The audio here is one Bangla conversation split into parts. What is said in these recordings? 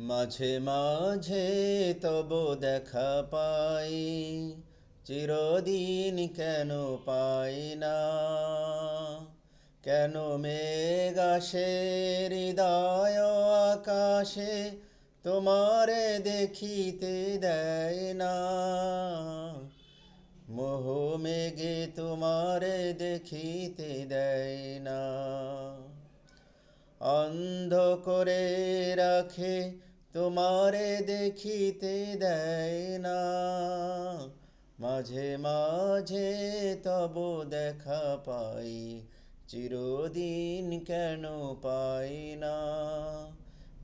মাঝে মাঝে তব দেখা পাই, চিরদিন কেন পাই না। কেন মেঘাসে হৃদয় আকাশে তোমারে দেখিতে দেয় না। মোহ মেঘে তোমারে দেখিতে দেয় না। অন্ধ করে রাখে তোমারে দেখিতে দেয় না। মাঝে মাঝে তব দেখা পাই, চিরদিন কেন পাই না।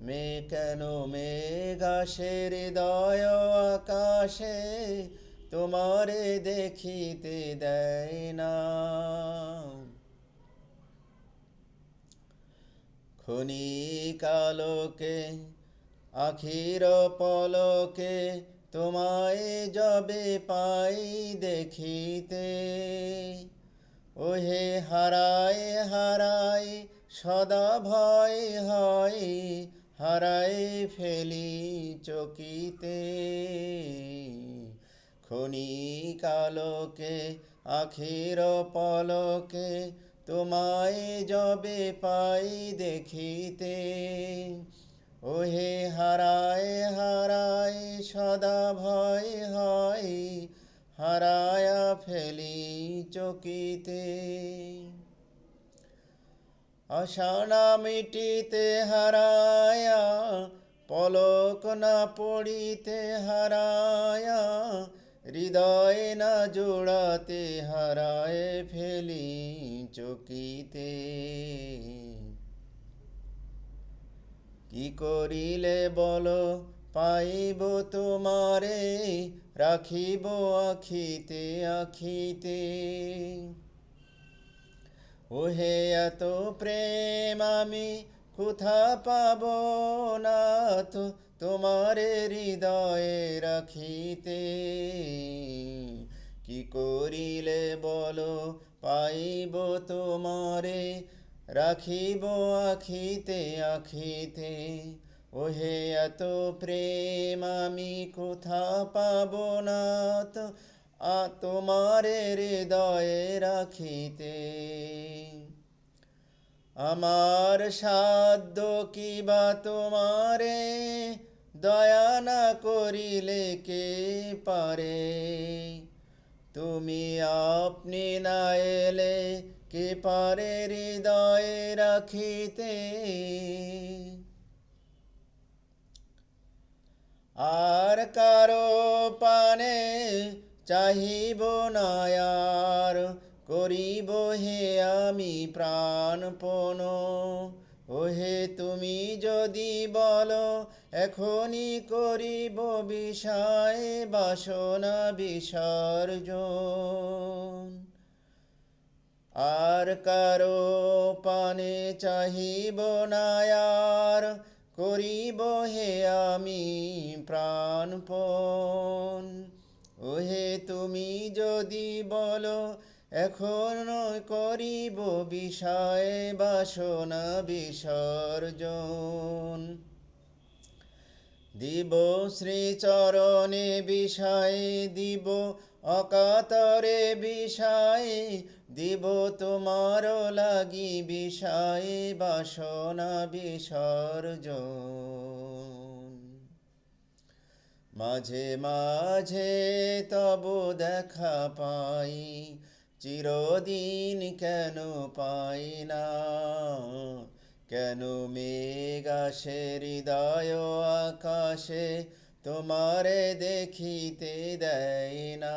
মে কেন মেঘাসের হৃদয় আকাশে, তোমারে দেখিতে দেয় না। ক্ষণিকালোকে আখির পলকে তোমায় যবে পাই দেখিতে। ওহে হারায় হারায়, সদা ভয় হয় হারাই ফেলি চকিতে। ক্ষণিকালোকে আখির পলকে তোমায় যবে পাই দেখিতে। ওহে হারায় হারায়, সদা ভয় হয়, হারায়া ফেলি চকিতে। আশানা মিটিতে হারায়া, পলক না পড়িতে হারায়া, হৃদয় না জোড়াতে হারায় ফেলি চকিতে। কি করিলে বলো, পাইব তোমারে, রাখিব আখিতে আখিতে। ওহে এত প্রেম আমি কোথা পাব না তো তোমারে হৃদয়ে রাখিতে। কি করিলে বলো, পাইব তোমারে রাখিব আখিতে আখিতে। ওহে এত প্রেম আমি কোথা পাব না তো আ, তোমারে হৃদয়ে রাখিতে। আমার সাধ্য কি বা তোমারে? দয়া না করিলে কে পারে? তুমি আপনি না এলে কে পারে হৃদয়ে রাখিতে। আর কারও পানে চাহিব না, আর করিব হে আমি প্রাণপণ। ওহে তুমি যদি বলো এখনই করিব বিষয় বাসনা বিসর্জন। আর কারও পানে চাহিব না আর করিব হে আমি প্রাণপণ। ওহে তুমি যদি বলো, এখন করিব বিষয় বাসনা বিসর্জন। দিব শ্রীচরণে বিষয়, দিব অকাতরে বিষয়, দিব লাগি বিষয়, বাসনা বিসর্জন। মাঝে মাঝে তব দেখা পাই, চিরদিন কেন পাই না। কেন মেঘাসে হৃদয় আকাশে, তোমারে দেখিতে দেয় না।